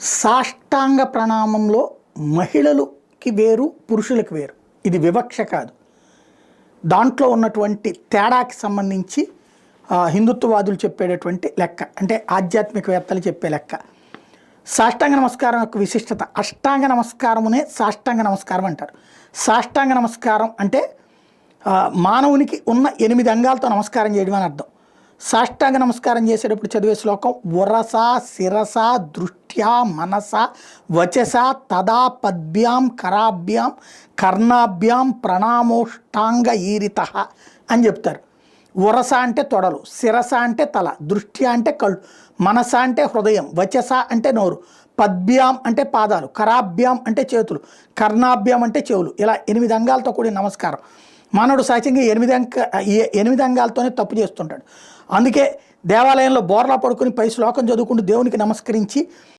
సాష్టాంగ ప్రణామంలో మహిళలుకి వేరు పురుషులకు వేరు. ఇది వివక్ష కాదు. దాంట్లో ఉన్నటువంటి తేడాకి సంబంధించి హిందుత్వవాదులు చెప్పేటటువంటి లెక్క అంటే ఆధ్యాత్మికవేత్తలు చెప్పే లెక్క. సాష్టాంగ నమస్కారం యొక్క విశిష్టత అష్టాంగ నమస్కారమునే సాష్టాంగ నమస్కారం అంటారు. సాష్టాంగ నమస్కారం అంటే మానవునికి ఉన్న ఎనిమిది అంగాలతో నమస్కారం చేయడం అని అర్థం. సాష్టాంగ నమస్కారం చేసేటప్పుడు చదివే శ్లోకం ఉరస శిరస దృష్ట్యా మనస వచస తదా పద్భ్యాం కరాభ్యాం కర్ణాభ్యాం ప్రణామోష్టాంగ ఈరిత అని చెప్తారు. ఉరస అంటే తొడలు శిరస అంటే తల దృష్టి అంటే కళ్ళు మనస అంటే హృదయం వచస అంటే నోరు పద్భ్యాం అంటే పాదాలు కరాభ్యాం అంటే చేతులు కర్ణాభ్యాం అంటే చెవులు ఇలా ఎనిమిది అంగాలతో కూడిన నమస్కారం. మానవుడు సహజంగా ఎనిమిది అంక ఎనిమిది అంగాలతోనే తప్పు చేస్తుంటాడు. అందుకే దేవాలయంలో బోర్లా పడుకుని పై శ్లోకం చదువుకుంటూ దేవునికి నమస్కరించి